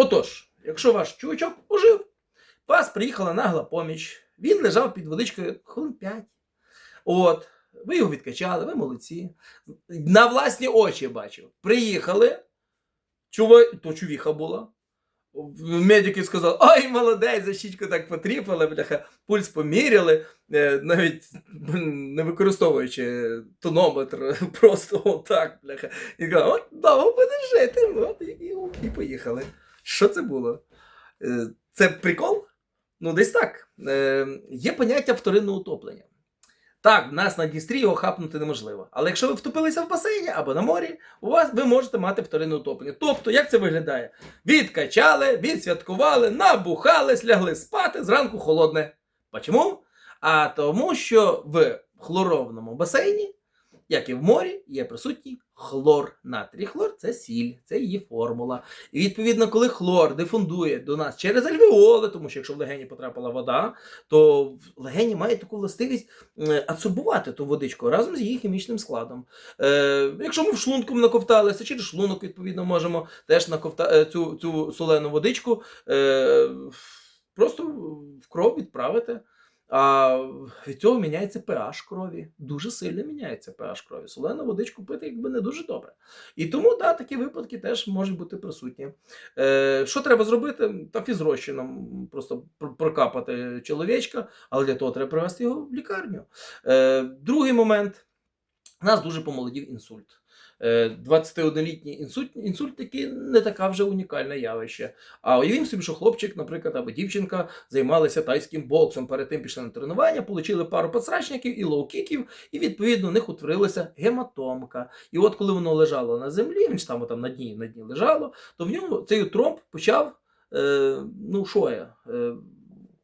Отож, якщо ваш чувачок ожив, вас приїхала нагла поміч, він лежав під водичкою хвилин 5. От, ви його відкачали, ви молодці. На власні очі бачив. Приїхали, чува... то чувіха була. Медики сказали, ой, молодець, за щічку так потріпали, бляха, пульс поміряли, е, навіть не використовуючи тонометр, просто отак, бляха. І казали, от будеш жити, от, і, і, і поїхали. Що це було? Е, Це прикол? Ну, десь так. Е, Є поняття вторинного утоплення. Так, в нас на Дністрі його хапнути неможливо. Але якщо ви втопилися в басейні або на морі, у вас ви можете мати вторинне утоплення. Тобто, як це виглядає? Відкачали, відсвяткували, набухались, лягли спати, зранку холодне. Почому? А тому, що в хлорованому басейні, як і в морі, є присутній хлор натрій. Хлор це сіль, це її формула. І відповідно, коли хлор дифундує до нас через альвеоли, тому що якщо в легені потрапила вода, то в легені мають таку властивість е, адсорбувати ту водичку разом з її хімічним складом. Е, якщо ми в шлунку наковталися, через шлунок, відповідно, можемо теж наковта е, цю, цю солену водичку е, просто в кров відправити. А від цього міняється pH крові. Дуже сильно міняється pH крові. Солену водичку пити якби не дуже добре. І тому да, такі випадки теж можуть бути присутні. Е, що треба зробити? Та фізрозчином просто прокапати чоловічка, але для того треба привезти його в лікарню. Е, другий момент. У нас дуже помолодів інсульт. Е, 21-літній інсульт, інсульт такий не така вже унікальне явище. А уявімо собі, що хлопчик, наприклад, або дівчинка займалися тайським боксом, перед тим пішли на тренування, отримали пару подсрачників і лоу-кіків, і відповідно у них утворилася гематомка. І от коли воно лежало на землі, він ж там там на дні, на дні лежало, то в ньому цей тромб почав, е, ну що я, е,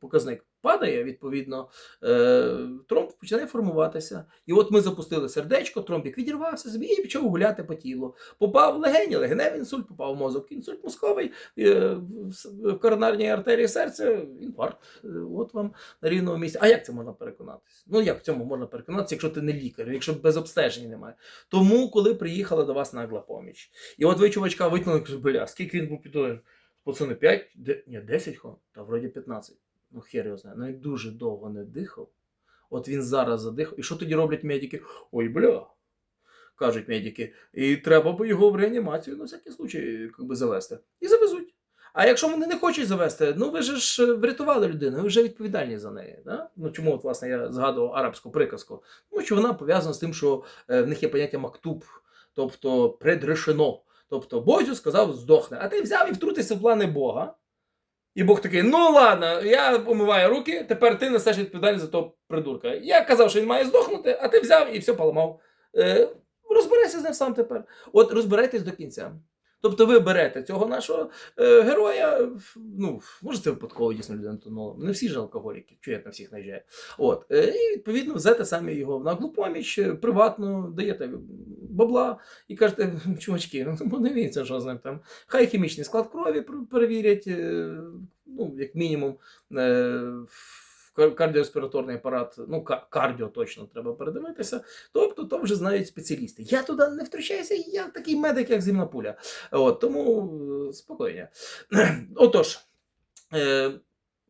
показник падає, відповідно, е, тромб починає формуватися. І от ми запустили сердечко, тромбік відірвався собі і почав гуляти по тілу. Попав в легені, легеневий інсульт, попав в мозок, інсульт мозковий, е, в коронарній артерії серця, інфаркт. Е, От вам на рівному місці. А як це можна переконатися? Ну як в цьому можна переконатися, якщо ти не лікар, якщо без обстеження немає. Тому, коли приїхала до вас нагла поміч, і от ви чувачка витягнули, бля, скільки він був підозрюваний? Пацани, 5? Ні, 10 хон? Та вроді 15. Ну, хер його знає. Ну, він дуже довго не дихав. От він зараз задихав. І що тоді роблять медики? Ой, бля. Кажуть медики. І треба би його в реанімацію на всякий случай як би, завести. І завезуть. А якщо вони не хочуть завести, ну ви ж врятували людину, ви вже відповідальні за неї. Да? Ну чому, от, власне, я згадував арабську приказку? Тому що вона пов'язана з тим, що е, в них є поняття мактуб, тобто предрешено. Тобто Бозю сказав, здохне, а ти взяв і втрутився в плани Бога. І Бог такий: ну ладно, я помиваю руки, тепер ти несеш відповідальність за того придурка. Я казав, що він має здохнути, а ти взяв і все поламав. Е, розберися з ним сам тепер. От розбирайтесь до кінця. Тобто ви берете цього нашого е, героя, ну, може, це випадково дійсно людина тонула. Не всі ж алкоголіки, чого на всіх наїжджає. От, е, і відповідно взяти самі його наглу поміч, е, приватну, даєте бабла і кажете, чувачки, ну подивіться, що з ним там. Хай хімічний склад крові перевірять, е, ну, як мінімум, е, кардіореспіраторний апарат, ну, кардіо точно треба передивитися. Тобто, то вже знають спеціалісти. Я туди не втручаюся, я такий медик, як зімна пуля. От, тому е, спокійно. Отож.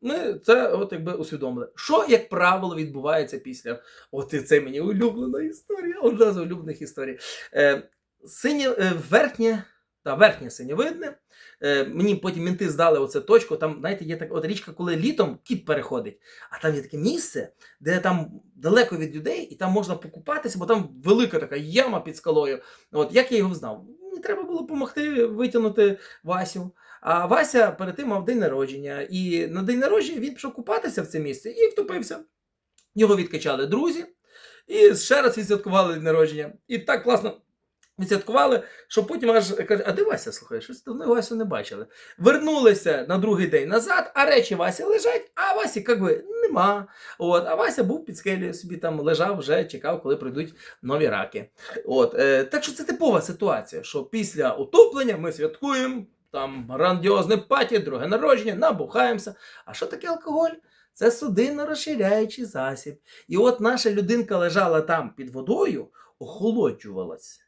Ми це от якби усвідомили. Що, як правило, відбувається після. От і це мені улюблена історія, одна з улюблених історій. Е, синє, е, верхнє, та, верхнє синьовидне. Е, мені потім мінти здали оце точку. Там, знаєте, є така от річка, коли літом кіт переходить, а там є таке місце, де там далеко від людей, і там можна покупатися, бо там велика така яма під скалою. От як я його знав? Мені треба було допомогти витягнути Васю. А Вася перед тим мав день народження, і на день народження він пішов купатися в це місце і втопився. Його відкачали друзі, і ще раз відсвяткували день народження. І так класно відсвяткували, що потім аж каже, а де Вася, слухай, щось давно Васю не бачили. Вернулися на другий день назад, а речі Васі лежать, а Васі як би нема. От, а Вася був під скелею, собі там лежав, вже чекав, коли прийдуть нові раки. От, е, так що це типова ситуація, що після утоплення ми святкуємо, там грандіозне паті, друге народження, набухаємося. А що таке алкоголь? Це судинно розширяючий засіб. І от наша людинка лежала там під водою, охолоджувалась.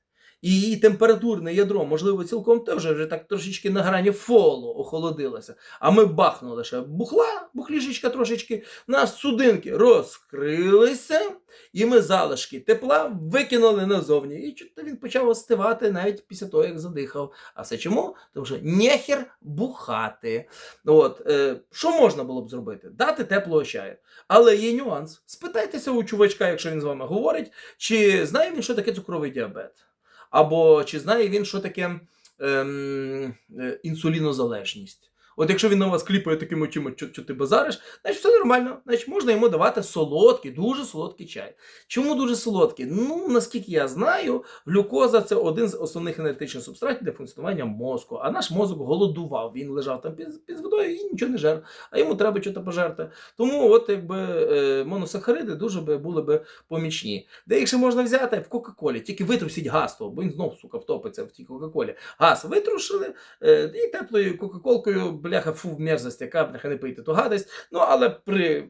І її температурне ядро, можливо, цілком теж вже так трошечки на грані фолу охолодилося. А ми бахнули ще бухла, бухлішечка трошечки, нас судинки розкрилися, і ми залишки тепла викинули назовні. І він почав остивати навіть після того, як задихав. А все чому? Тому що нехер бухати. От, е, що можна було б зробити? Дати теплого чаю. Але є нюанс. Спитайтеся у чувачка, якщо він з вами говорить, чи знає він, що таке цукровий діабет, або чи знає він, що таке ем, е, інсулінозалежність. От якщо він на вас кліпає такими очима, що, що ти базариш, значить все нормально. Значить можна йому давати солодкий, дуже солодкий чай. Чому дуже солодкий? Ну, наскільки я знаю, глюкоза це один з основних енергетичних субстратів для функціонування мозку. А наш мозок голодував. Він лежав там під, під водою і нічого не жер, а йому треба щось пожерти. Тому от якби е, моносахариди дуже би були би помічні. Де їх ще можна взяти в Кока-Колі, тільки витрусіть газ, бо він знов, сука, втопиться в тій Кока-Колі. Газ витрушили е, і теплою Кока-Колкою, бляха, фу, мерзость, яка, бляха, не пийте, ту гадость. Ну, але при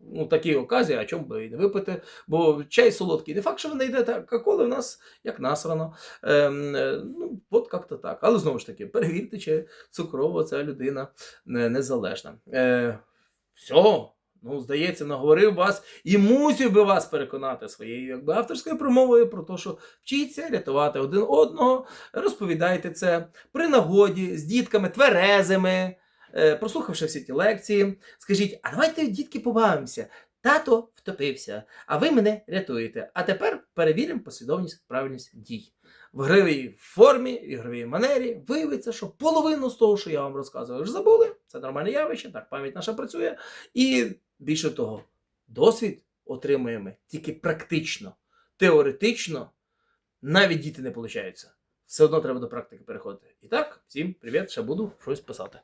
ну, такій оказії, а чому би і не випити, бо чай солодкий. Не факт, що ви так, а Кока-Коли в нас як насрано. Ем, е, ну, от як-то так. Але знову ж таки, перевірте, чи цукрова ця людина не- незалежна. Е, все. Ну, здається, наговорив вас і мусив би вас переконати своєю якби, авторською промовою про те, що вчіться рятувати один одного, розповідайте це при нагоді з дітками тверезими, е, прослухавши всі ті лекції, скажіть: а давайте, дітки, побавимося. Тато втопився, а ви мене рятуєте. А тепер перевіримо послідовність, правильність дій. В гривій формі, в ігровій манері виявиться, що половину з того, що я вам розказував, вже забули. Це нормальне явище, так пам'ять наша працює. І більше того, досвід отримуємо тільки практично, теоретично навіть діти не получаються. Все одно треба до практики переходити. І так, всім привіт, ще буду щось писати.